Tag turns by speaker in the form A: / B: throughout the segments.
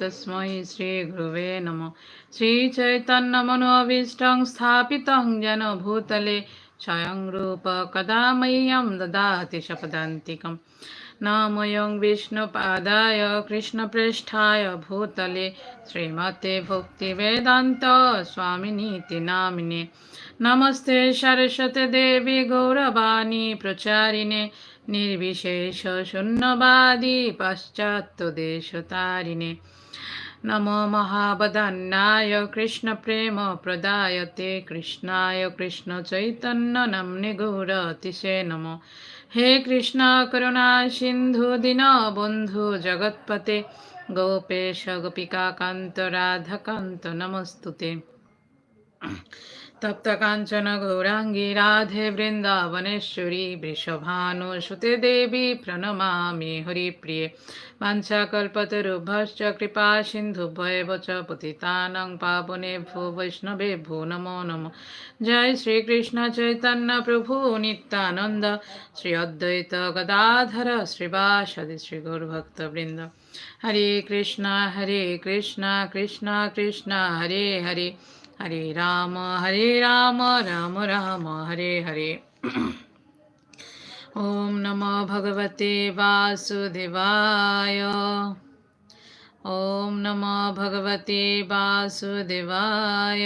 A: तस्मै श्रीगुरुवे नमो श्रीचैतन्यमनोभीष्टं स्थापितं जनभूतले स्वयं रूप कदा मह्यं ददाति शपदान्तिकं नामयं विष्णुपादाय कृष्णप्रेष्ठाय भूतले श्रीमते भुक्तिवेदान्त स्वामिनीति नामिने नमस्ते सरस्वती देवी गौरवाणी प्रचारिणे নির্বিশেষ শূন্যবাদী পাশ্চাত্য দেশ তারিণে নম মহাবদান্নায় কৃষ্ণ প্রেম প্রদায়তে কৃষ্ণায় কৃষ্ণ চৈতন্য নমনে গৌরতিশে নম হে কৃষ্ণ করুণা সিন্ধু দীন বন্ধু জগৎপতে গোপেশ গোপিকা কান্ত রাধাকান্ত নমস্তুতে तप्तकाञ्चनगौराङ्गी राधे वृन्दावनेश्वरी वृषभानुसुते देवी प्रणमामि हरिप्रिये वाञ्छाकल्पतरुभश्च कृपासिन्धुभैव च पतितानं पावनेभ्यो वैष्णवेभ्यो नमो नमः जय श्रीकृष्णचैतन्यप्रभु नित्यानन्द श्री अद्वैत गदाधर श्रीवासदि श्रीगुरुभक्तवृन्द हरे कृष्ण हरे कृष्ण कृष्ण कृष्ण हरे हरे হরে রাম হরে রাম রাম রাম হরে হরে ॐ नमो भगवते वासुदेवाय ॐ नमो भगवते वासुदेवाय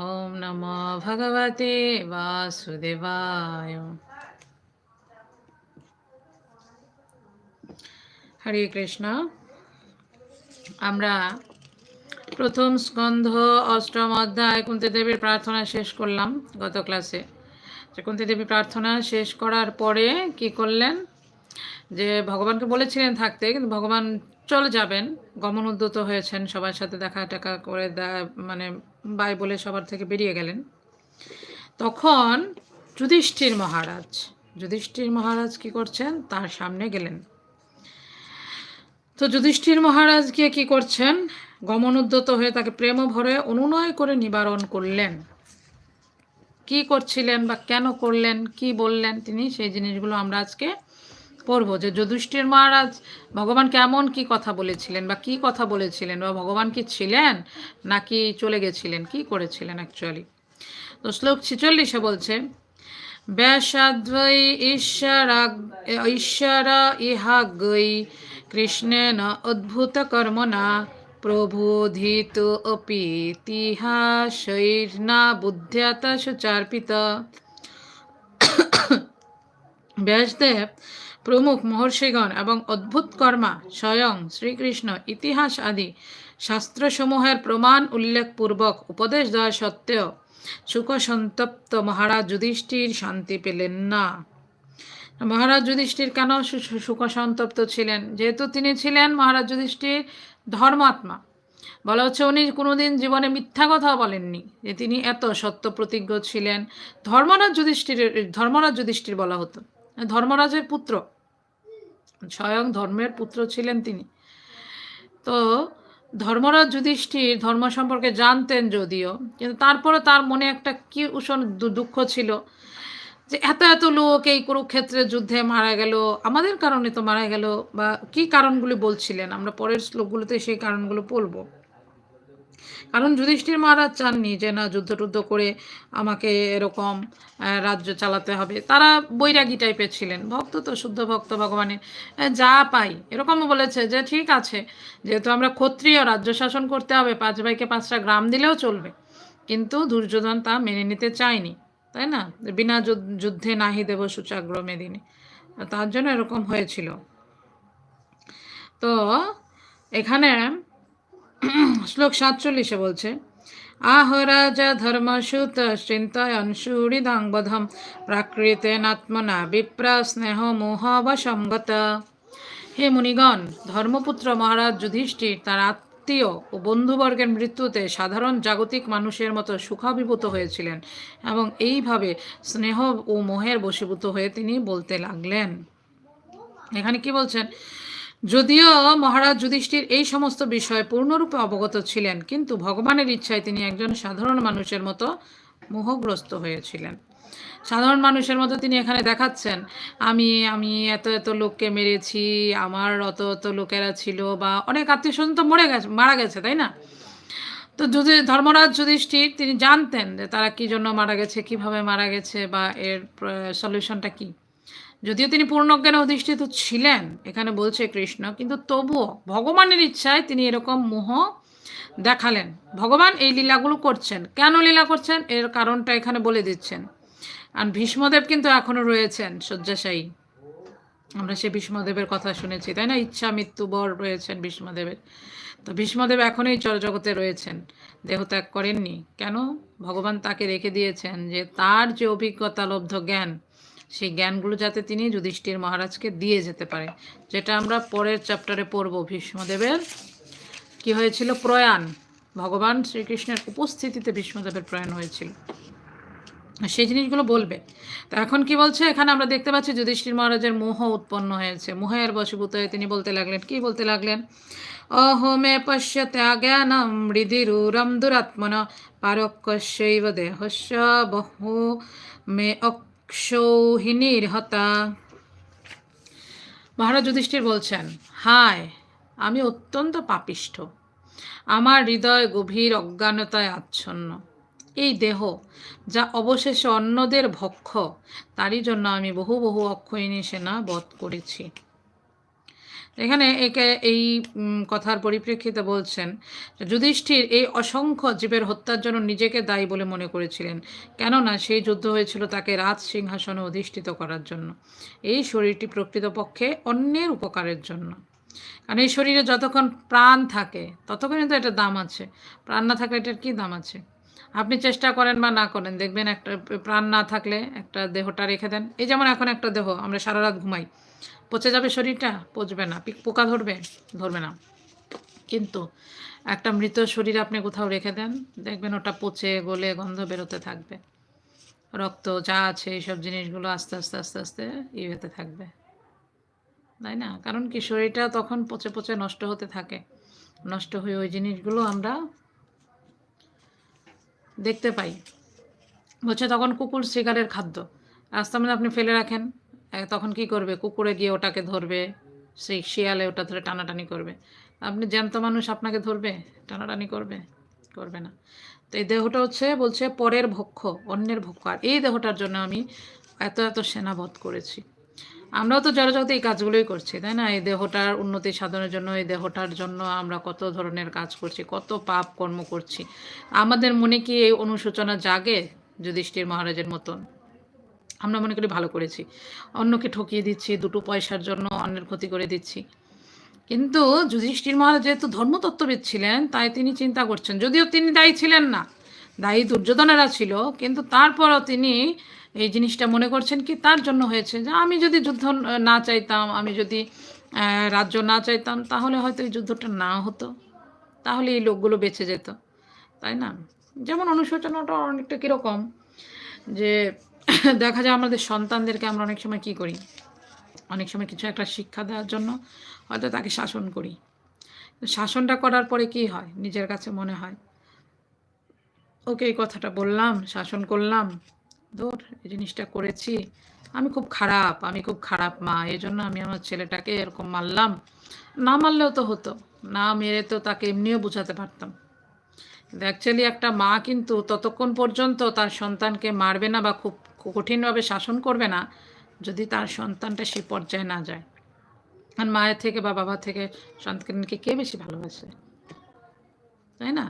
A: ॐ नमो भगवते वासुदेवाय হরে কৃষ্ণ আমরা প্রথম স্কন্ধ অষ্টম অধ্যায় কুন্তিদেবীর প্রার্থনা শেষ করলাম গত ক্লাসে আচ্ছা, দেবী প্রার্থনা শেষ করার পরে কি করলেন যে ভগবানকে বলেছিলেন থাকতে কিন্তু ভগবান চলে যাবেন গমন উদ্যত হয়েছেন সবার সাথে দেখা টাকা করে মানে বাই বলে সবার থেকে বেরিয়ে গেলেন তখন যুধিষ্ঠির মহারাজ যুধিষ্ঠির মহারাজ কি করছেন তার সামনে গেলেন তো যুধিষ্ঠির মহারাজ গিয়ে কি করছেন গমনোদ্যত হয়ে তাকে প্রেম ভরে অনুনয় করে নিবারণ করলেন কি করছিলেন বা কেন করলেন কি বললেন তিনি সেই জিনিসগুলো আমরা আজকে পড়ব যে যুধিষ্ঠির মহারাজ ভগবান কেমন কি কথা বলেছিলেন বা কি কথা বলেছিলেন বা ভগবান কি ছিলেন নাকি চলে গেছিলেন কি করেছিলেন অ্যাকচুয়ালি তো শ্লোক ছিচল্লিশে বলছে ব্যাসাদ্বৈ ঈশ্বর ঈশ্বর ইহাগৈ কৃষ্ণেন অদ্ভুত কর্মনা প্রবোধিত অপিতিহাসৈর্না বুদ্ধ্যাত সুচার্পিত ব্যাসদেব প্রমুখ মহর্ষিগণ এবং অদ্ভুত কর্মা স্বয়ং শ্রীকৃষ্ণ ইতিহাস আদি শাস্ত্রসমূহের প্রমাণ উল্লেখপূর্বক উপদেশ দেওয়া সত্ত্বেও সুখসন্তপ্ত মহারাজ যুধিষ্ঠির শান্তি পেলেন না মহারাজ যুধিষ্ঠির কেন সুখসন্তপ্ত ছিলেন যেহেতু তিনি ছিলেন মহারাজ যুধিষ্ঠির ধর্মাত্মা বলা হচ্ছে উনি কোনোদিন জীবনে মিথ্যা কথা বলেননি যে তিনি এত সত্য প্রতিজ্ঞ ছিলেন ধর্মরাজ যুধিষ্ঠির ধর্মরাজ যুধিষ্ঠির বলা হতো ধর্মরাজের পুত্র স্বয়ং ধর্মের পুত্র ছিলেন তিনি তো ধর্মরাজ যুধিষ্ঠির ধর্ম সম্পর্কে জানতেন যদিও কিন্তু তারপরে তার মনে একটা কি উষণ দুঃখ ছিল যে এত এত লোক এই কুরুক্ষেত্রে যুদ্ধে মারা গেল আমাদের কারণে তো মারা গেল বা কি কারণগুলি বলছিলেন আমরা পরের শ্লোকগুলোতে সেই কারণগুলো বলবো কারণ যুধিষ্ঠির মহারাজ চাননি যে না যুদ্ধ টুদ্ধ করে আমাকে এরকম রাজ্য চালাতে হবে তারা বৈরাগী টাইপের ছিলেন ভক্ত তো শুদ্ধ ভক্ত ভগবানের যা পাই এরকমও বলেছে যে ঠিক আছে যেহেতু আমরা ক্ষত্রিয় রাজ্য শাসন করতে হবে পাঁচ ভাইকে পাঁচটা গ্রাম দিলেও চলবে কিন্তু দুর্যোধন তা মেনে নিতে চায়নি তাই না বিনা যুদ্ধে নাহি দেব সুচাগ্র মেদিনী তার জন্য এরকম হয়েছিল তো এখানে শ্লোক সাতচল্লিশে বলছে আহ রাজা ধর্মসুত চিন্তায়ন সুহৃদাং বধম আত্মনা বিপ্রা স্নেহ সঙ্গত হে মুনিগণ ধর্মপুত্র মহারাজ যুধিষ্ঠির তার আত্ম আত্মীয় ও বন্ধুবর্গের মৃত্যুতে সাধারণ জাগতিক মানুষের মতো সুখাভিভূত হয়েছিলেন এবং এইভাবে স্নেহ ও মোহের বশীভূত হয়ে তিনি বলতে লাগলেন এখানে কি বলছেন যদিও মহারাজ যুধিষ্ঠির এই সমস্ত বিষয়ে পূর্ণরূপে অবগত ছিলেন কিন্তু ভগবানের ইচ্ছায় তিনি একজন সাধারণ মানুষের মতো মোহগ্রস্ত হয়েছিলেন সাধারণ মানুষের মতো তিনি এখানে দেখাচ্ছেন আমি আমি এত এত লোককে মেরেছি আমার অত অত লোকেরা ছিল বা অনেক আত্মীয় স্বজন তো মরে গেছে মারা গেছে তাই না তো যদি ধর্মরাজ যুধিষ্ঠির তিনি জানতেন যে তারা কী জন্য মারা গেছে কিভাবে মারা গেছে বা এর সলিউশনটা কী যদিও তিনি পূর্ণজ্ঞানে অধিষ্ঠিত ছিলেন এখানে বলছে কৃষ্ণ কিন্তু তবুও ভগবানের ইচ্ছায় তিনি এরকম মোহ দেখালেন ভগবান এই লীলাগুলো করছেন কেন লীলা করছেন এর কারণটা এখানে বলে দিচ্ছেন আর ভীষ্মদেব কিন্তু এখনও রয়েছেন শয্যাশায়ী আমরা সে ভীষ্মদেবের কথা শুনেছি তাই না ইচ্ছা মৃত্যু বর রয়েছেন ভীষ্মদেবের তো ভীষ্মদেব এখনই জগতে রয়েছেন দেহ ত্যাগ করেননি কেন ভগবান তাকে রেখে দিয়েছেন যে তার যে অভিজ্ঞতা লব্ধ জ্ঞান সেই জ্ঞানগুলো যাতে তিনি যুধিষ্ঠির মহারাজকে দিয়ে যেতে পারে যেটা আমরা পরের চ্যাপ্টারে পড়ব ভীষ্মদেবের কি হয়েছিল প্রয়াণ ভগবান শ্রীকৃষ্ণের উপস্থিতিতে ভীষ্মদেবের প্রয়াণ হয়েছিল সেই জিনিসগুলো বলবে তো এখন কি বলছে এখানে আমরা দেখতে পাচ্ছি যুধিষ্ঠির মহারাজের মোহ উৎপন্ন হয়েছে মোহের বশীভূত হয়ে তিনি বলতে লাগলেন কি বলতে লাগলেন অহোমে পশ্য ত্যাজ্ঞানম হৃদিরূরম দুরাত্মন পারকশৈব দেহস্য বহু মে অক্ষৌহিনীর হতা মহারাজ যুধিষ্ঠির বলছেন হায় আমি অত্যন্ত পাপিষ্ঠ আমার হৃদয় গভীর অজ্ঞানতায় আচ্ছন্ন এই দেহ যা অবশেষে অন্যদের ভক্ষ তারই জন্য আমি বহু বহু অক্ষয়িনী সেনা বধ করেছি এখানে একে এই কথার পরিপ্রেক্ষিতে বলছেন যুধিষ্ঠির এই অসংখ্য জীবের হত্যার জন্য নিজেকে দায়ী বলে মনে করেছিলেন কেননা সেই যুদ্ধ হয়েছিল তাকে রাজ সিংহাসনে অধিষ্ঠিত করার জন্য এই শরীরটি প্রকৃতপক্ষে অন্যের উপকারের জন্য কারণ এই শরীরে যতক্ষণ প্রাণ থাকে ততক্ষণ তো এটা দাম আছে প্রাণ না থাকলে এটার কী দাম আছে আপনি চেষ্টা করেন বা না করেন দেখবেন একটা প্রাণ না থাকলে একটা দেহটা রেখে দেন এই যেমন এখন একটা দেহ আমরা সারা রাত ঘুমাই পচে যাবে শরীরটা পচবে না পোকা ধরবে ধরবে না কিন্তু একটা মৃত শরীর আপনি কোথাও রেখে দেন দেখবেন ওটা পচে গলে গন্ধ বেরোতে থাকবে রক্ত যা আছে এইসব জিনিসগুলো আস্তে আস্তে আস্তে আস্তে ইয়ে হতে থাকবে তাই না কারণ কি শরীরটা তখন পচে পচে নষ্ট হতে থাকে নষ্ট হয়ে ওই জিনিসগুলো আমরা দেখতে পাই বলছে তখন কুকুর শিকারের খাদ্য আস্তে মানে আপনি ফেলে রাখেন তখন কি করবে কুকুরে গিয়ে ওটাকে ধরবে সেই শিয়ালে ওটা ধরে টানাটানি করবে আপনি জ্যান্ত মানুষ আপনাকে ধরবে টানাটানি করবে করবে না তো এই দেহটা হচ্ছে বলছে পরের ভক্ষ অন্যের ভক্ষ আর এই দেহটার জন্য আমি এত এত সেনাবধ করেছি আমরাও তো যাতে এই কাজগুলোই করছি তাই না এই দেহটার উন্নতি সাধনের জন্য এই দেহটার জন্য আমরা কত ধরনের কাজ করছি কত পাপ কর্ম করছি আমাদের মনে কি এই অনুশোচনা জাগে যুধিষ্ঠির মহারাজের মতন আমরা মনে করি ভালো করেছি অন্যকে ঠকিয়ে দিচ্ছি দুটো পয়সার জন্য অন্যের ক্ষতি করে দিচ্ছি কিন্তু যুধিষ্ঠির মহারাজ যেহেতু ধর্মতত্ত্ববিদ ছিলেন তাই তিনি চিন্তা করছেন যদিও তিনি দায়ী ছিলেন না দায়ী দুর্যোধনেরা ছিল কিন্তু তারপরও তিনি এই জিনিসটা মনে করছেন কি তার জন্য হয়েছে যে আমি যদি যুদ্ধ না চাইতাম আমি যদি রাজ্য না চাইতাম তাহলে হয়তো এই যুদ্ধটা না হতো তাহলে এই লোকগুলো বেঁচে যেত তাই না যেমন অনুশোচনাটা অনেকটা কীরকম যে দেখা যায় আমাদের সন্তানদেরকে আমরা অনেক সময় কি করি অনেক সময় কিছু একটা শিক্ষা দেওয়ার জন্য হয়তো তাকে শাসন করি শাসনটা করার পরে কি হয় নিজের কাছে মনে হয় ওকে এই কথাটা বললাম শাসন করলাম ধর এই জিনিসটা করেছি আমি খুব খারাপ আমি খুব খারাপ মা এই জন্য আমি আমার ছেলেটাকে এরকম মারলাম না মারলেও তো হতো না মেরে তো তাকে এমনিও বোঝাতে পারতাম কিন্তু অ্যাকচুয়ালি একটা মা কিন্তু ততক্ষণ পর্যন্ত তার সন্তানকে মারবে না বা খুব কঠিনভাবে শাসন করবে না যদি তার সন্তানটা সে পর্যায়ে না যায় আর মায়ের থেকে বা বাবা থেকে সন্তানকে কে বেশি ভালোবাসে তাই না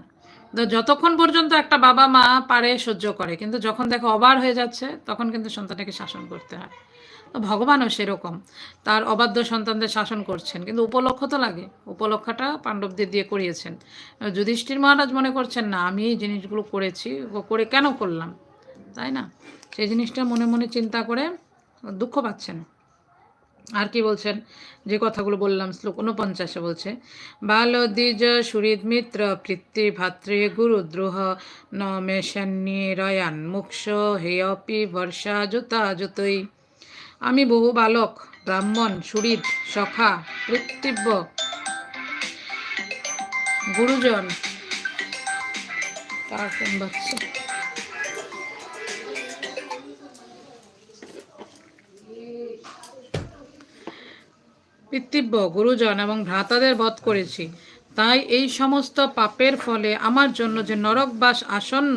A: যতক্ষণ পর্যন্ত একটা বাবা মা পারে সহ্য করে কিন্তু যখন দেখো অবার হয়ে যাচ্ছে তখন কিন্তু সন্তানটাকে শাসন করতে হয় তো ভগবানও সেরকম তার অবাধ্য সন্তানদের শাসন করছেন কিন্তু উপলক্ষ তো লাগে উপলক্ষটা পাণ্ডবদের দিয়ে করিয়েছেন যুধিষ্ঠির মহারাজ মনে করছেন না আমি এই জিনিসগুলো করেছি করে কেন করলাম তাই না সেই জিনিসটা মনে মনে চিন্তা করে দুঃখ পাচ্ছেন আর কি বলছেন যে কথাগুলো বললাম শ্লোক উনপঞ্চাশে বলছে বাল দ্বিজ সুরিদ মিত্র পৃথ্বী ভাতৃ গুরুদ্রোহ ন মেশান্নি রয়ান মুক্ষ অপি বর্ষা জুতা জুতই আমি বহু বালক ব্রাহ্মণ সুরিদ সখা পৃথিব্য গুরুজন তার সম্ভব পিতৃব্য গুরুজন এবং ভ্রাতাদের বধ করেছি তাই এই সমস্ত পাপের ফলে আমার জন্য যে নরকবাস আসন্ন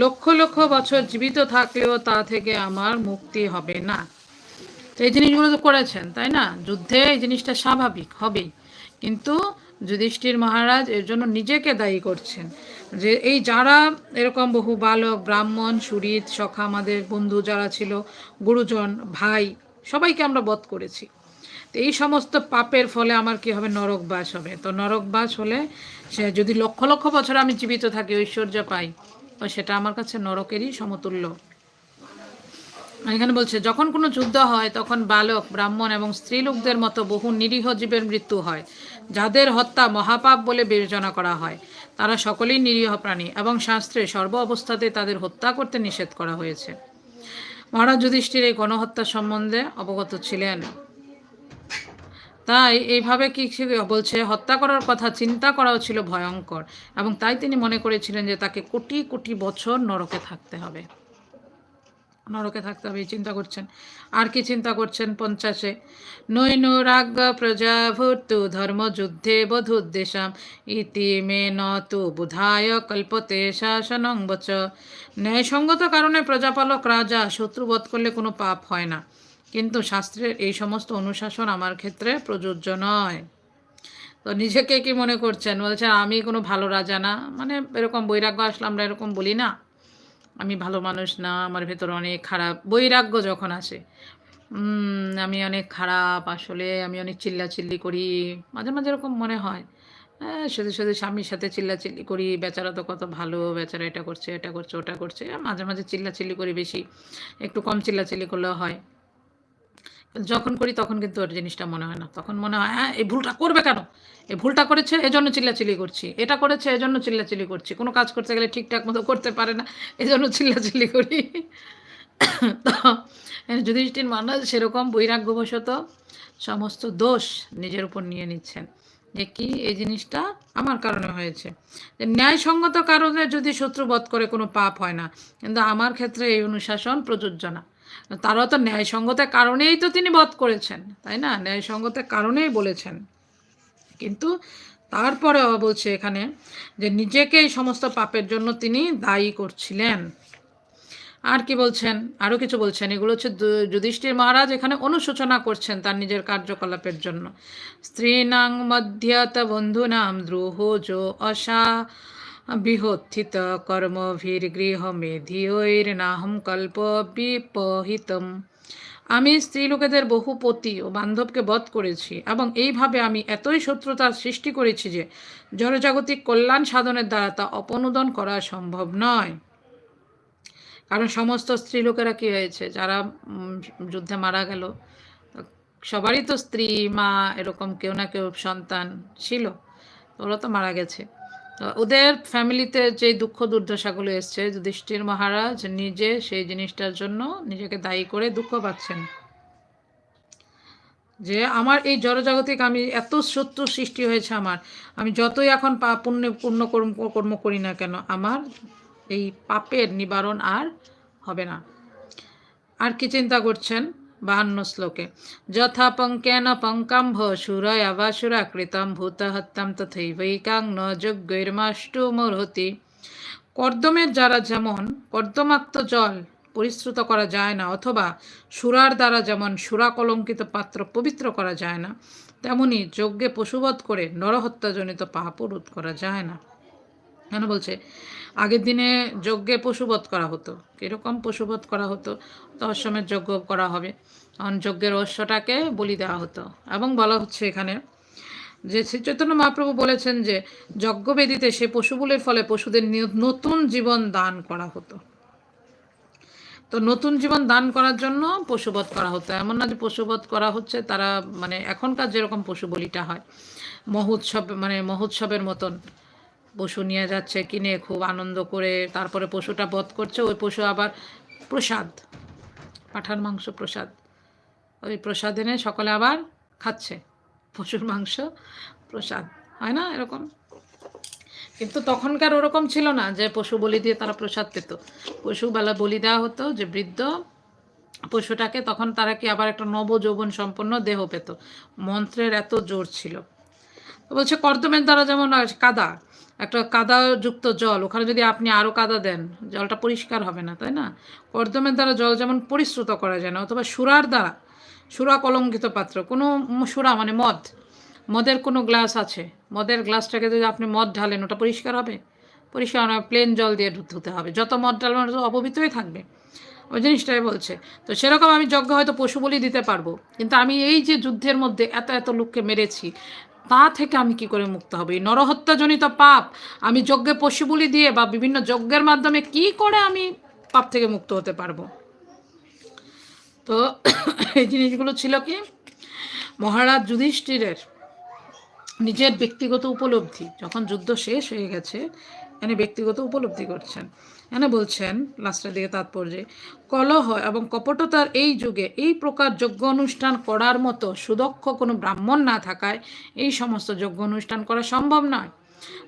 A: লক্ষ লক্ষ বছর জীবিত থাকলেও তা থেকে আমার মুক্তি হবে না এই জিনিসগুলো তো করেছেন তাই না যুদ্ধে এই জিনিসটা স্বাভাবিক হবেই কিন্তু যুধিষ্ঠির মহারাজ এর জন্য নিজেকে দায়ী করছেন যে এই যারা এরকম বহু বালক ব্রাহ্মণ সুরিত সখা আমাদের বন্ধু যারা ছিল গুরুজন ভাই সবাইকে আমরা বধ করেছি তো এই সমস্ত পাপের ফলে আমার কি হবে নরকবাস হবে তো নরকবাস হলে সে যদি লক্ষ লক্ষ বছর আমি জীবিত থাকি ঐশ্বর্য পাই তো সেটা আমার কাছে নরকেরই সমতুল্য এখানে বলছে যখন কোনো যুদ্ধ হয় তখন বালক ব্রাহ্মণ এবং স্ত্রীলোকদের মতো বহু নিরীহ জীবের মৃত্যু হয় যাদের হত্যা মহাপাপ বলে বিবেচনা করা হয় তারা সকলেই নিরীহ প্রাণী এবং শাস্ত্রে সর্ব অবস্থাতে তাদের হত্যা করতে নিষেধ করা হয়েছে মহারাজ যুধিষ্ঠির এই গণহত্যা সম্বন্ধে অবগত ছিলেন তাই এইভাবে কি বলছে হত্যা করার কথা চিন্তা করাও ছিল ভয়ঙ্কর এবং তাই তিনি মনে করেছিলেন যে তাকে কোটি কোটি বছর নরকে থাকতে হবে নরকে থাকতে হবে চিন্তা করছেন আর কি চিন্তা করছেন পঞ্চাশে নৈন রাগ প্রজা যুদ্ধে ধর্মযুদ্ধে বধুদ্দেশাম ইতি মে নতু বুধায় কল্পতে শাসনং বচ ন্যায়সঙ্গত কারণে প্রজাপালক রাজা শত্রু বধ করলে কোনো পাপ হয় না কিন্তু শাস্ত্রের এই সমস্ত অনুশাসন আমার ক্ষেত্রে প্রযোজ্য নয় তো নিজেকে কি মনে করছেন বলছেন আমি কোনো ভালো রাজা না মানে এরকম বৈরাগ্য আসলে আমরা এরকম বলি না আমি ভালো মানুষ না আমার ভেতর অনেক খারাপ বৈরাগ্য যখন আসে আমি অনেক খারাপ আসলে আমি অনেক চিল্লাচিল্লি করি মাঝে মাঝে এরকম মনে হয় হ্যাঁ, শুধু শুধু স্বামীর সাথে চিল্লাচিল্লি করি বেচারা তো কত ভালো বেচারা এটা করছে এটা করছে ওটা করছে মাঝে মাঝে চিল্লাচিল্লি করি বেশি একটু কম চিল্লাচিল্লি করলেও হয় যখন করি তখন কিন্তু ওর জিনিসটা মনে হয় না তখন মনে হয় হ্যাঁ এই ভুলটা করবে কেন এই ভুলটা করেছে এজন্য চিল্লাচিল্লি করছি এটা করেছে এজন্য চিল্লাচিল্লি করছি কোনো কাজ করতে গেলে ঠিকঠাক মতো করতে পারে না এজন্য চিল্লাচিল্লি করি তো যুধিষ্ঠির মানুষ সেরকম বৈরাগ্যবশত সমস্ত দোষ নিজের উপর নিয়ে নিচ্ছেন যে কি এই জিনিসটা আমার কারণে হয়েছে যে ন্যায়সঙ্গত কারণে যদি শত্রু বধ করে কোনো পাপ হয় না কিন্তু আমার ক্ষেত্রে এই অনুশাসন প্রযোজ্য না তারা তো ন্যায়সঙ্গতের কারণেই তো তিনি বধ করেছেন তাই না ন্যায়সঙ্গতের কারণেই বলেছেন কিন্তু তারপরে বলছে এখানে যে নিজেকে এই সমস্ত পাপের জন্য তিনি দায়ী করছিলেন আর কি বলছেন আরও কিছু বলছেন এগুলো হচ্ছে যুধিষ্ঠির মহারাজ এখানে অনুশোচনা করছেন তার নিজের কার্যকলাপের জন্য স্ত্রী স্ত্রীনাং মধ্যত বন্ধুনাম যো অসা বিহোত্থিত কর্মভির্গৃহমেধিয়ৈর্নাহম কল্প বিপহিতম আমি স্ত্রীলোকেদের বহু পতি ও বান্ধবকে বধ করেছি এবং এইভাবে আমি এতই শত্রুতার সৃষ্টি করেছি যে জনজাগতিক কল্যাণ সাধনের দ্বারা তা অপনোদন করা সম্ভব নয় কারণ সমস্ত স্ত্রীলোকেরা কী হয়েছে যারা যুদ্ধে মারা গেল সবারই তো স্ত্রী মা এরকম কেউ না কেউ সন্তান ছিল ওরা তো মারা গেছে ওদের ফ্যামিলিতে যে দুঃখ দুর্দশাগুলো এসছে যুধিষ্ঠির মহারাজ নিজে সেই জিনিসটার জন্য নিজেকে দায়ী করে দুঃখ পাচ্ছেন যে আমার এই জড়জাগতিক আমি এত শত্রু সৃষ্টি হয়েছে আমার আমি যতই এখন পা পুণ্য পূর্ণ কর্ম কর্ম করি না কেন আমার এই পাপের নিবারণ আর হবে না আর কি চিন্তা করছেন বাহান্ন শ্লোকে যথা পঙ্কেন পঙ্কাম্ভ সুরয় আবাসুরাকৃতম ভূতহত্যম তথৈবৈকাং ন যজ্ঞৈর্মাষ্টুমর্হতি কর্দমের যারা যেমন কর্দমাক্ত জল পরিশ্রুত করা যায় না অথবা সুরার দ্বারা যেমন সুরা কলঙ্কিত পাত্র পবিত্র করা যায় না তেমনি যজ্ঞে পশুবধ করে নরহত্যাজনিত পাপও রোধ করা যায় না কেন বলছে আগের দিনে যজ্ঞে পশুবধ করা হতো কীরকম পশুবধ করা হতো তো অশ্বমের যজ্ঞ করা হবে তখন যজ্ঞের অশ্বটাকে বলি দেওয়া হতো এবং বলা হচ্ছে এখানে যে শ্রী চৈতন্য মহাপ্রভু বলেছেন যে যজ্ঞবেদিতে সে পশুগুলির ফলে পশুদের নতুন জীবন দান করা হতো তো নতুন জীবন দান করার জন্য পশুবধ করা হতো এমন না যে পশুবধ করা হচ্ছে তারা মানে এখনকার যেরকম পশু বলিটা হয় মহোৎসব মানে মহোৎসবের মতন পশু নিয়ে যাচ্ছে কিনে খুব আনন্দ করে তারপরে পশুটা বধ করছে ওই পশু আবার প্রসাদ পাঠার মাংস প্রসাদ ওই প্রসাদ এনে সকলে আবার খাচ্ছে পশুর মাংস প্রসাদ হয় না এরকম কিন্তু তখনকার ওরকম ছিল না যে পশু বলি দিয়ে তারা প্রসাদ পেত পশুবেলা বলি দেওয়া হতো যে বৃদ্ধ পশুটাকে তখন তারা কি আবার একটা নব যৌবন সম্পন্ন দেহ পেত মন্ত্রের এত জোর ছিল বলছে কর্দমের দ্বারা যেমন কাদা একটা কাদাযুক্ত জল ওখানে যদি আপনি আরও কাদা দেন জলটা পরিষ্কার হবে না তাই না কর্দমের দ্বারা জল যেমন পরিশ্রুত করা যায় না অথবা সুরার দ্বারা সুরা কলঙ্কিত পাত্র কোনো সুরা মানে মদ মদের কোনো গ্লাস আছে মদের গ্লাসটাকে যদি আপনি মদ ঢালেন ওটা পরিষ্কার হবে পরিষ্কার হবে প্লেন জল দিয়ে ধুতে হবে যত মদ ঢালবেন অপবিত্রই থাকবে ওই জিনিসটাই বলছে তো সেরকম আমি যজ্ঞ হয়তো পশু বলি দিতে পারবো কিন্তু আমি এই যে যুদ্ধের মধ্যে এত এত লোককে মেরেছি তা থেকে আমি কি করে মুক্ত হব এই নরহত্যাজনিত পাপ আমি যজ্ঞে পশু বলি দিয়ে বা বিভিন্ন যজ্ঞের মাধ্যমে কি করে আমি পাপ থেকে মুক্ত হতে পারবো তো এই জিনিসগুলো ছিল কি মহারাজ যুধিষ্ঠিরের নিজের ব্যক্তিগত উপলব্ধি যখন যুদ্ধ শেষ হয়ে গেছে এখানে ব্যক্তিগত উপলব্ধি করছেন এনে বলছেন লাস্টের দিকে তাৎপর্যে কলহ এবং কপটতার এই যুগে এই প্রকার যজ্ঞ অনুষ্ঠান করার মতো সুদক্ষ কোনো ব্রাহ্মণ না থাকায় এই সমস্ত যজ্ঞ অনুষ্ঠান করা সম্ভব নয়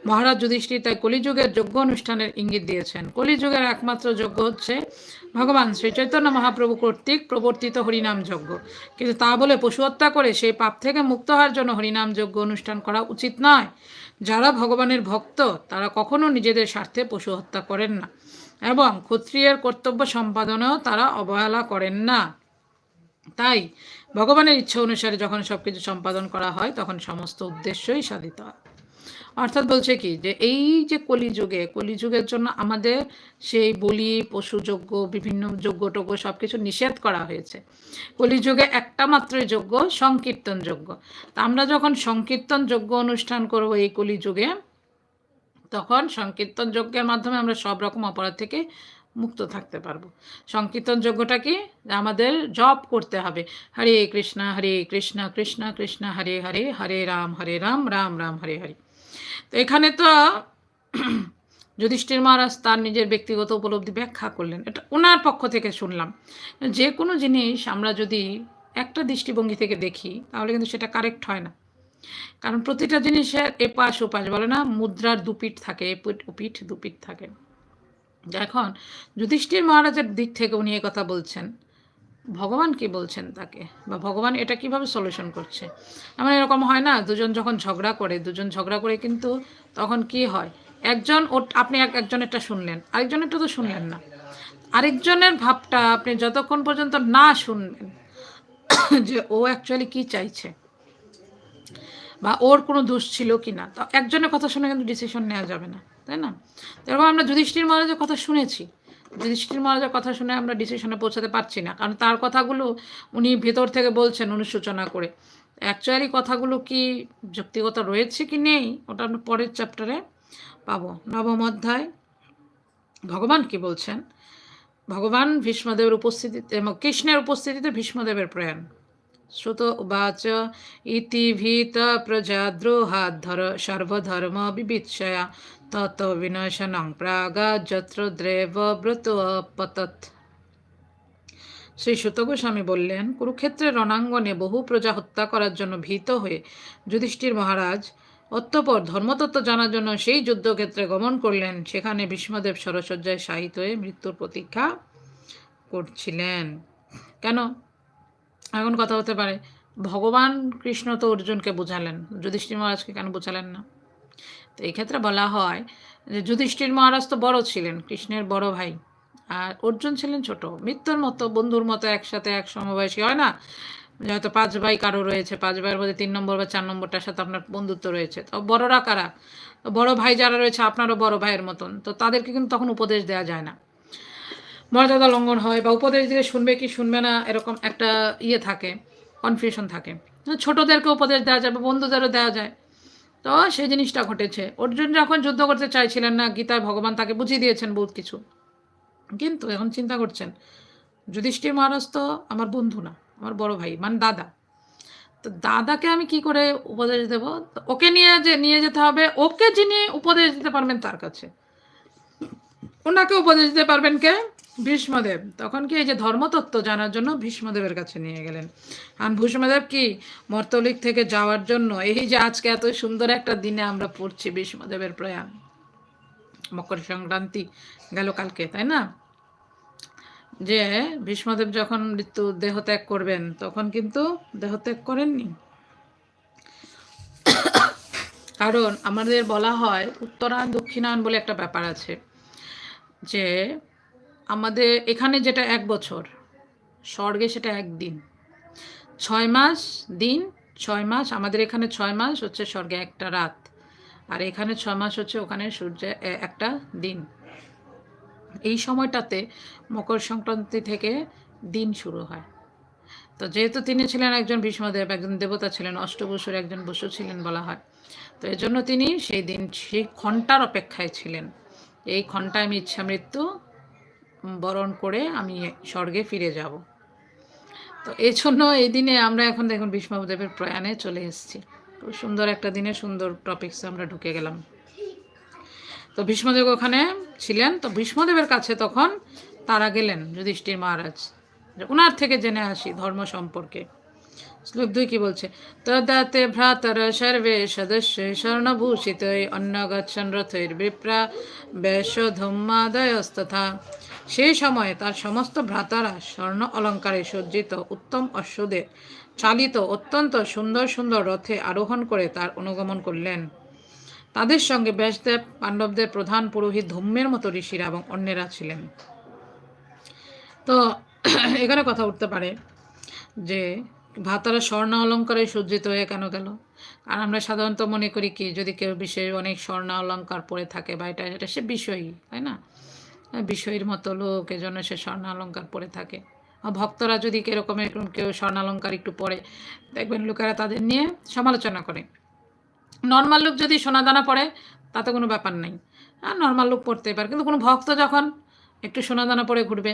A: মহারাজ যুধিষ্ঠির তাই কলিযুগের যজ্ঞ অনুষ্ঠানের ইঙ্গিত দিয়েছেন কলিযুগের একমাত্র যজ্ঞ হচ্ছে ভগবান শ্রী চৈতন্য মহাপ্রভু কর্তৃক প্রবর্তিত হরিনাম যজ্ঞ কিন্তু তা বলে পশু হত্যা করে সেই পাপ থেকে মুক্ত হওয়ার জন্য হরিনাম যজ্ঞ অনুষ্ঠান করা উচিত নয় যারা ভগবানের ভক্ত তারা কখনো নিজেদের স্বার্থে পশু হত্যা করেন না এবং ক্ষত্রিয়ের কর্তব্য সম্পাদনেও তারা অবহেলা করেন না তাই ভগবানের ইচ্ছা অনুসারে যখন সব কিছু সম্পাদন করা হয় তখন সমস্ত উদ্দেশ্যই সাধিত হয় অর্থাৎ বলছে কি যে এই যে কলিযুগে কলিযুগের জন্য আমাদের সেই বলি পশুযজ্ঞ বিভিন্ন টোগ্য সব কিছু নিষেধ করা হয়েছে কলিযুগে একটা মাত্রই যোগ্য সংকীর্তন যোগ্য তা আমরা যখন সংকীর্তন যজ্ঞ অনুষ্ঠান করব এই কলিযুগে তখন সংকীর্তন যোগ্যের মাধ্যমে আমরা সব রকম অপরাধ থেকে মুক্ত থাকতে পারবো সংকীর্তন যজ্ঞটা কি আমাদের জপ করতে হবে হরে কৃষ্ণ হরে কৃষ্ণ কৃষ্ণ কৃষ্ণ হরে হরে হরে রাম হরে রাম রাম রাম হরে হরে তো এখানে তো যুধিষ্ঠির মহারাজ তার নিজের ব্যক্তিগত উপলব্ধি ব্যাখ্যা করলেন এটা ওনার পক্ষ থেকে শুনলাম যে কোনো জিনিস আমরা যদি একটা দৃষ্টিভঙ্গি থেকে দেখি তাহলে কিন্তু সেটা কারেক্ট হয় না কারণ প্রতিটা জিনিসের এপাশ ওপাশ বলে না মুদ্রার দুপিঠ থাকে এপিঠ ওপিঠ দুপিঠ থাকে এখন যুধিষ্ঠির মহারাজের দিক থেকে উনি কথা বলছেন ভগবান কি বলছেন তাকে বা ভগবান এটা কিভাবে সলিউশন করছে আমার এরকম হয় না দুজন যখন ঝগড়া করে দুজন ঝগড়া করে কিন্তু তখন কি হয় একজন ও আপনি এক একজনেরটা শুনলেন আরেকজনেরটা তো শুনলেন না আরেকজনের ভাবটা আপনি যতক্ষণ পর্যন্ত না শুনবেন যে ও অ্যাকচুয়ালি কি চাইছে বা ওর কোনো দোষ ছিল কি না তা একজনের কথা শুনে কিন্তু ডিসিশন নেওয়া যাবে না তাই না এরকম আমরা যুধিষ্ঠির মহারাজের কথা শুনেছি যুধিষ্ঠির মহারাজার কথা শুনে আমরা ডিসিশনে পৌঁছাতে পারছি না কারণ তার কথাগুলো উনি ভেতর থেকে বলছেন অনুসূচনা করে অ্যাকচুয়ালি কথাগুলো কি যুক্তিগত রয়েছে কি নেই ওটা আমরা পরের চ্যাপ্টারে পাবো নবম অধ্যায় ভগবান কি বলছেন ভগবান ভীষ্মদেবের উপস্থিতিতে কৃষ্ণের উপস্থিতিতে ভীষ্মদেবের প্রয়াণ শ্রুত উবাচ ইতি প্রজা দ্রোহাধর সর্বধর্ম বিবিৎসয়া তত বিনশন প্রাগা যত্র দ্রেব ব্রত পতত শ্রী গোস্বামী বললেন কুরুক্ষেত্রের রণাঙ্গনে বহু প্রজা হত্যা করার জন্য ভীত হয়ে যুধিষ্ঠির মহারাজ অত্যপর ধর্মতত্ত্ব জানার জন্য সেই যুদ্ধক্ষেত্রে গমন করলেন সেখানে ভীষ্মদেব সরসজ্জায় সাহিত্য হয়ে মৃত্যুর প্রতীক্ষা করছিলেন কেন এখন কথা হতে পারে ভগবান কৃষ্ণ তো অর্জুনকে বোঝালেন যুধিষ্ঠির মহারাজকে কেন বোঝালেন না তো এই ক্ষেত্রে বলা হয় যে যুধিষ্ঠির মহারাজ তো বড় ছিলেন কৃষ্ণের বড় ভাই আর অর্জুন ছিলেন ছোট মৃত্যুর মতো বন্ধুর মতো একসাথে এক সমবয়সী হয় না হয়তো পাঁচ ভাই কারো রয়েছে পাঁচ ভাইয়ের মধ্যে তিন নম্বর বা চার নম্বরটার সাথে আপনার বন্ধুত্ব রয়েছে তো বড়রা কারা বড় ভাই যারা রয়েছে আপনারও বড় ভাইয়ের মতন তো তাদেরকে কিন্তু তখন উপদেশ দেওয়া যায় না মর্যাদা লঙ্ঘন হয় বা উপদেশ দিলে শুনবে কি শুনবে না এরকম একটা ইয়ে থাকে কনফিউশন থাকে ছোটদেরকে উপদেশ দেওয়া যায় বা বন্ধুদেরও দেওয়া যায় তো সেই জিনিসটা ঘটেছে অর্জুন যখন যুদ্ধ করতে চাইছিলেন না গীতায় ভগবান তাকে বুঝিয়ে দিয়েছেন বহুত কিছু কিন্তু এখন চিন্তা করছেন যুধিষ্ঠির মহারাজ তো আমার বন্ধু না আমার বড় ভাই মানে দাদা তো দাদাকে আমি কি করে উপদেশ দেব ওকে নিয়ে যে নিয়ে যেতে হবে ওকে যিনি উপদেশ দিতে পারবেন তার কাছে ওনাকে উপদেশ দিতে পারবেন কে ভীষ্মদেব তখন কি এই যে ধর্মতত্ত্ব জানার জন্য ভীষ্মদেবের কাছে নিয়ে গেলেন আর ভীষ্মদেব কি মর্তলিক থেকে যাওয়ার জন্য এই যে আজকে এত সুন্দর একটা দিনে আমরা পড়ছি ভীষ্মদেবের প্রয়াণ মকর সংক্রান্তি গেল কালকে তাই না যে ভীষ্মদেব যখন মৃত্যু দেহত্যাগ করবেন তখন কিন্তু দেহত্যাগ করেননি কারণ আমাদের বলা হয় উত্তরায়ণ দক্ষিণায়ণ বলে একটা ব্যাপার আছে যে আমাদের এখানে যেটা এক বছর স্বর্গে সেটা একদিন ছয় মাস দিন ছয় মাস আমাদের এখানে ছয় মাস হচ্ছে স্বর্গে একটা রাত আর এখানে ছয় মাস হচ্ছে ওখানে সূর্য একটা দিন এই সময়টাতে মকর সংক্রান্তি থেকে দিন শুরু হয় তো যেহেতু তিনি ছিলেন একজন ভীষ্মদেব একজন দেবতা ছিলেন অষ্টবসুর একজন বসু ছিলেন বলা হয় তো এজন্য তিনি সেই দিন সেই ঘণ্টার অপেক্ষায় ছিলেন এই ঘণ্টায় আমি ইচ্ছা মৃত্যু বরণ করে আমি স্বর্গে ফিরে যাব তো এই জন্য এই দিনে আমরা এখন দেখুন বিষ্ণুদেবের প্রয়াণে চলে এসেছি খুব সুন্দর একটা দিনে সুন্দর টপিক্স আমরা ঢুকে গেলাম তো ভীষ্মদেব ওখানে ছিলেন তো ভীষ্মদেবের কাছে তখন তারা গেলেন যুধিষ্ঠির মহারাজ ওনার থেকে জেনে আসি ধর্ম সম্পর্কে শ্লোক দুই কি বলছে তদাতে ভ্রাতর সর্বে সদস্য স্বর্ণভূষিত অন্য গচ্ছন রথৈর বিপ্রা বেশ ধুম্মাদয়স্তথা সেই সময়ে তার সমস্ত ভ্রাতারা স্বর্ণ অলঙ্কারে সজ্জিত উত্তম অশ্বদের চালিত অত্যন্ত সুন্দর সুন্দর রথে আরোহণ করে তার অনুগমন করলেন তাদের সঙ্গে ব্যাসদেব পাণ্ডবদের প্রধান পুরোহিত ধূম্যের মতো ঋষিরা এবং অন্যেরা ছিলেন তো এখানে কথা উঠতে পারে যে ভাতারা স্বর্ণ অলঙ্কারে সজ্জিত হয়ে কেন গেল আর আমরা সাধারণত মনে করি কি যদি কেউ বিশেষ অনেক স্বর্ণ অলঙ্কার পরে থাকে বা এটা এটা সে বিষয়ই তাই না বিষয়ের মতো লোক এজন্য সে স্বর্ণালঙ্কার পরে থাকে ভক্তরা যদি কেরকম এরকম কেউ স্বর্ণালঙ্কার একটু পরে দেখবেন লোকেরা তাদের নিয়ে সমালোচনা করে নর্মাল লোক যদি সোনাদানা পরে তাতে কোনো ব্যাপার নেই আর নর্মাল লোক পড়তেই পারে কিন্তু কোনো ভক্ত যখন একটু সোনাদানা পরে ঘুরবে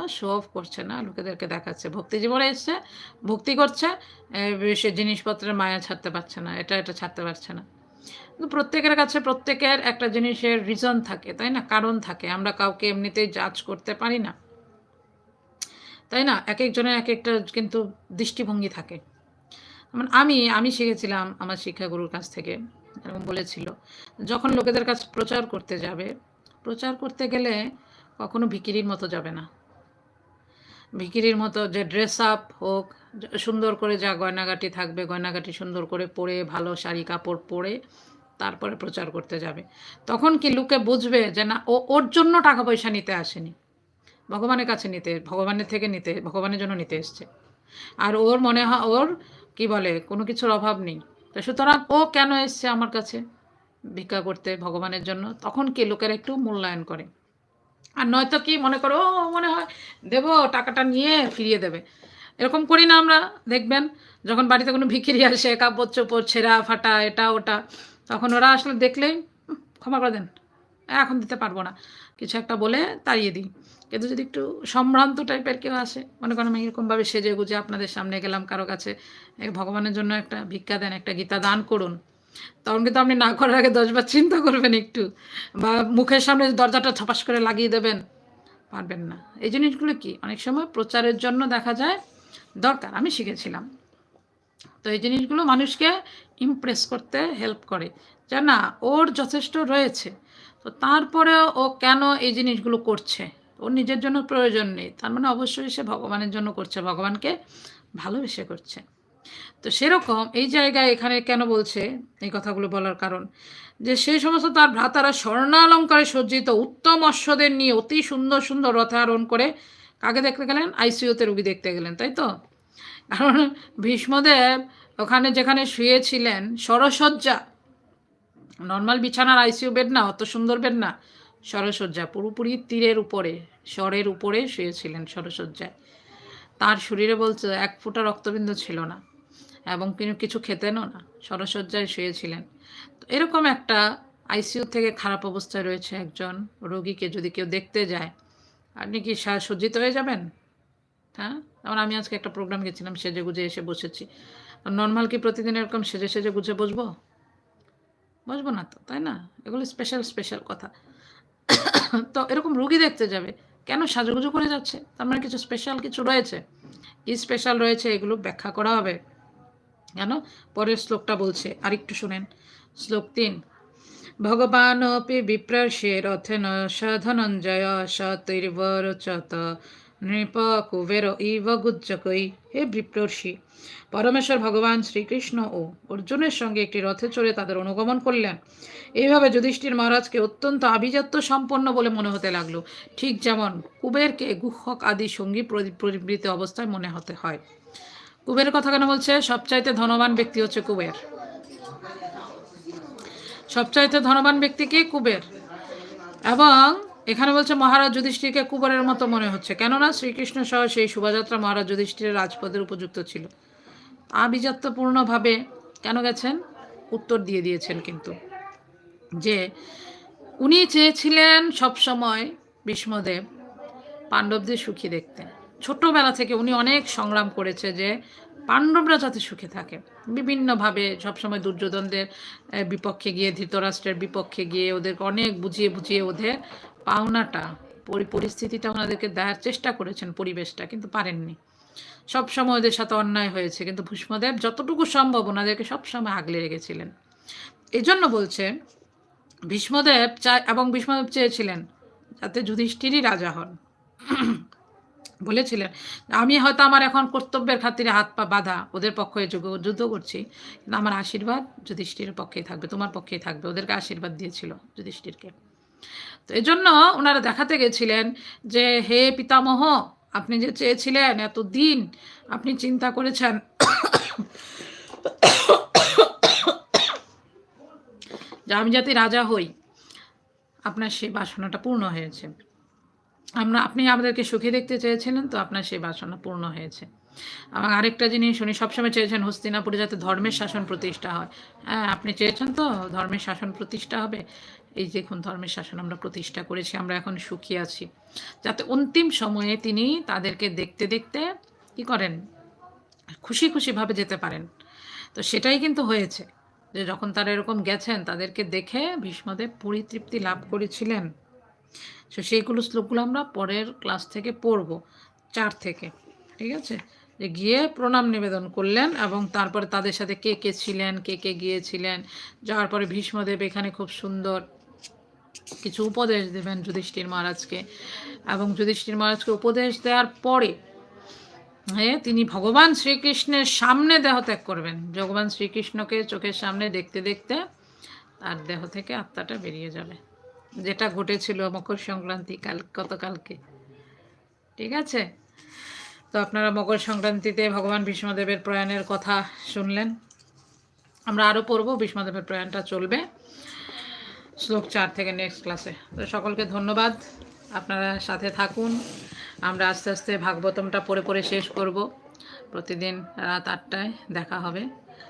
A: আর শোভ করছে না লোকেদেরকে দেখাচ্ছে ভক্তি জীবনে এসছে ভক্তি করছে সে জিনিসপত্রের মায়া ছাড়তে পারছে না এটা এটা ছাড়তে পারছে না কিন্তু প্রত্যেকের কাছে প্রত্যেকের একটা জিনিসের রিজন থাকে তাই না কারণ থাকে আমরা কাউকে এমনিতেই জাজ করতে পারি না তাই না এক একজনের এক একটা কিন্তু দৃষ্টিভঙ্গি থাকে মানে আমি আমি শিখেছিলাম আমার শিক্ষাগুরুর কাছ থেকে এরকম বলেছিল যখন লোকেদের কাছে প্রচার করতে যাবে প্রচার করতে গেলে কখনো ভিকিরির মতো যাবে না ভিকিরির মতো যে ড্রেস আপ হোক সুন্দর করে যা গয়নাগাটি থাকবে গয়নাগাটি সুন্দর করে পরে ভালো শাড়ি কাপড় পরে তারপরে প্রচার করতে যাবে তখন কি লোকে বুঝবে যে না ও ওর জন্য টাকা পয়সা নিতে আসেনি ভগবানের কাছে নিতে ভগবানের থেকে নিতে ভগবানের জন্য নিতে এসছে আর ওর মনে হয় ওর কি বলে কোনো কিছুর অভাব নেই তো সুতরাং ও কেন এসছে আমার কাছে ভিক্ষা করতে ভগবানের জন্য তখন কি লোকের একটু মূল্যায়ন করে আর নয়তো কি মনে করো ও মনে হয় দেব টাকাটা নিয়ে ফিরিয়ে দেবে এরকম করি না আমরা দেখবেন যখন বাড়িতে কোনো ভিক্ষিরি আসে কাপড় চোপড় ছেঁড়া ফাটা এটা ওটা তখন ওরা আসলে দেখলেই ক্ষমা করে দেন এখন দিতে পারবো না কিছু একটা বলে তাড়িয়ে দিই কিন্তু যদি একটু সম্ভ্রান্ত টাইপের কেউ আসে মনে করেন আমি এরকমভাবে সেজে গুজে আপনাদের সামনে গেলাম কারো কাছে ভগবানের জন্য একটা ভিক্ষা দেন একটা গীতা দান করুন তখন কিন্তু আপনি না করার আগে দশবার চিন্তা করবেন একটু বা মুখের সামনে দরজাটা ছপাস করে লাগিয়ে দেবেন পারবেন না এই জিনিসগুলো কি অনেক সময় প্রচারের জন্য দেখা যায় দরকার আমি শিখেছিলাম তো এই জিনিসগুলো মানুষকে ইমপ্রেস করতে হেল্প করে যে না ওর যথেষ্ট রয়েছে তো তারপরে ও কেন এই জিনিসগুলো করছে ওর নিজের জন্য প্রয়োজন নেই তার মানে অবশ্যই সে ভগবানের জন্য করছে ভগবানকে ভালোবেসে করছে তো সেরকম এই জায়গায় এখানে কেন বলছে এই কথাগুলো বলার কারণ যে সেই সমস্ত তার ভ্রাতারা স্বর্ণালঙ্কারে সজ্জিত উত্তম অশ্বদের নিয়ে অতি সুন্দর সুন্দর রথারোহণ করে কাকে দেখতে গেলেন আইসিইউতে রুগী দেখতে গেলেন তাই তো কারণ ভীষ্মদেব ওখানে যেখানে শুয়েছিলেন সরসজ্জা নর্মাল বিছানার আইসিইউ বেড না অত সুন্দর বেড না সরসজ্জা পুরোপুরি তীরের উপরে স্বরের উপরে শুয়েছিলেন সরসজ্জায় তার শরীরে বলছে এক ফোঁটা রক্তবিন্দু ছিল না এবং তিনি কিছু খেতেনও না সরসজ্জায় শুয়েছিলেন তো এরকম একটা আইসিইউ থেকে খারাপ অবস্থায় রয়েছে একজন রোগীকে যদি কেউ দেখতে যায় আপনি কি সজ্জিত হয়ে যাবেন হ্যাঁ আমার আমি আজকে একটা প্রোগ্রাম গেছিলাম সেজে গুজে এসে বসেছি নর্মাল কি প্রতিদিন এরকম সেজে সেজে গুজে বসবো বসবো না তো তাই না এগুলো স্পেশাল স্পেশাল কথা তো এরকম রুগী দেখতে যাবে কেন সাজুগুজু করে যাচ্ছে তার মানে কিছু স্পেশাল কিছু রয়েছে কি স্পেশাল রয়েছে এগুলো ব্যাখ্যা করা হবে কেন পরের শ্লোকটা বলছে আরেকটু শোনেন শ্লোক তিন ভগবানপি বিপ্রাসে রথেন সধনঞ্জয় সতীর্বরচত নৃপ কুবের ইব গুজ্জকই হে বিপ্রর্ষি পরমেশ্বর ভগবান শ্রীকৃষ্ণ ও অর্জুনের সঙ্গে একটি রথে চড়ে তাদের অনুগমন করলেন এইভাবে যুধিষ্ঠির মহারাজকে অত্যন্ত আভিজাত্য সম্পন্ন বলে মনে হতে লাগলো ঠিক যেমন কুবেরকে গুহক আদি সঙ্গী প্রবৃত্ত অবস্থায় মনে হতে হয় কুবের কথা কেন বলছে সবচাইতে ধনবান ব্যক্তি হচ্ছে কুবের সবচাইতে ধনবান ব্যক্তি কি কুবের এবং এখানে বলছে মহারাজ যুধিষ্ঠিরকে কুবেরের মতো মনে হচ্ছে কেননা শ্রীকৃষ্ণ সহ সেই শোভাযাত্রা মহারাজ যুধিষ্ঠিরের রাজপদের উপযুক্ত ছিল আবিজাত্যপূর্ণভাবে কেন গেছেন উত্তর দিয়ে দিয়েছেন কিন্তু যে উনি চেয়েছিলেন সবসময় বিষ্মদেব পাণ্ডবদের সুখী দেখতেন ছোটবেলা থেকে উনি অনেক সংগ্রাম করেছে যে পাণ্ডবরা যাতে সুখে থাকে বিভিন্নভাবে সবসময় দুর্যোধনদের বিপক্ষে গিয়ে ধৃতরাষ্ট্রের বিপক্ষে গিয়ে ওদেরকে অনেক বুঝিয়ে বুঝিয়ে ওদের পাওনাটা পরিস্থিতিটা ওনাদেরকে দেওয়ার চেষ্টা করেছেন পরিবেশটা কিন্তু পারেননি সব সময় ওদের সাথে অন্যায় হয়েছে কিন্তু ভূষ্মদেব যতটুকু সম্ভব ওনাদেরকে সবসময় আগলে রেখেছিলেন এই জন্য বলছে ভীষ্মদেব চায় এবং ভীষ্মদেব চেয়েছিলেন যাতে যুধিষ্ঠিরই রাজা হন বলেছিলেন আমি হয়তো আমার এখন কর্তব্যের খাতিরে হাত পা বাঁধা ওদের পক্ষে যুদ্ধ করছি কিন্তু আমার আশীর্বাদ যুধিষ্ঠির পক্ষেই থাকবে তোমার পক্ষেই থাকবে ওদেরকে আশীর্বাদ দিয়েছিল যুধিষ্ঠিরকে তো এই জন্য ওনারা দেখাতে গেছিলেন যে হে পিতামহ আপনি যে চেয়েছিলেন এত দিন আপনি চিন্তা করেছেন যে আমি যাতে রাজা হই আপনার সেই বাসনাটা পূর্ণ হয়েছে আমরা আপনি আমাদেরকে সুখী দেখতে চেয়েছিলেন তো আপনার সেই বাসনা পূর্ণ হয়েছে এবং আরেকটা জিনিস উনি সবসময় চেয়েছেন হস্তিনাপুরে যাতে ধর্মের শাসন প্রতিষ্ঠা হয় হ্যাঁ আপনি চেয়েছেন তো ধর্মের শাসন প্রতিষ্ঠা হবে এই দেখুন ধর্মের শাসন আমরা প্রতিষ্ঠা করেছি আমরা এখন সুখী আছি যাতে অন্তিম সময়ে তিনি তাদেরকে দেখতে দেখতে কি করেন খুশি খুশিভাবে যেতে পারেন তো সেটাই কিন্তু হয়েছে যে যখন তারা এরকম গেছেন তাদেরকে দেখে ভীষ্মদেব পরিতৃপ্তি লাভ করেছিলেন সো সেইগুলো শ্লোকগুলো আমরা পরের ক্লাস থেকে পড়ব চার থেকে ঠিক আছে যে গিয়ে প্রণাম নিবেদন করলেন এবং তারপরে তাদের সাথে কে কে ছিলেন কে কে গিয়েছিলেন যাওয়ার পরে ভীষ্মদেব এখানে খুব সুন্দর কিছু উপদেশ দেবেন যুধিষ্ঠির মহারাজকে এবং যুধিষ্ঠির মহারাজকে উপদেশ দেওয়ার পরে হ্যাঁ তিনি ভগবান শ্রীকৃষ্ণের সামনে দেহ ত্যাগ করবেন ভগবান শ্রীকৃষ্ণকে চোখের সামনে দেখতে দেখতে তার দেহ থেকে আত্মাটা বেরিয়ে যাবে যেটা ঘটেছিল মকর সংক্রান্তি কাল গতকালকে ঠিক আছে তো আপনারা মকর সংক্রান্তিতে ভগবান ভীষ্মদেবের প্রয়াণের কথা শুনলেন আমরা আরও পড়বো ভীষ্মদেবের প্রয়াণটা চলবে শ্লোক চার থেকে নেক্সট ক্লাসে তো সকলকে ধন্যবাদ আপনারা সাথে থাকুন আমরা আস্তে আস্তে ভাগবতমটা পড়ে পড়ে শেষ করব প্রতিদিন রাত আটটায় দেখা হবে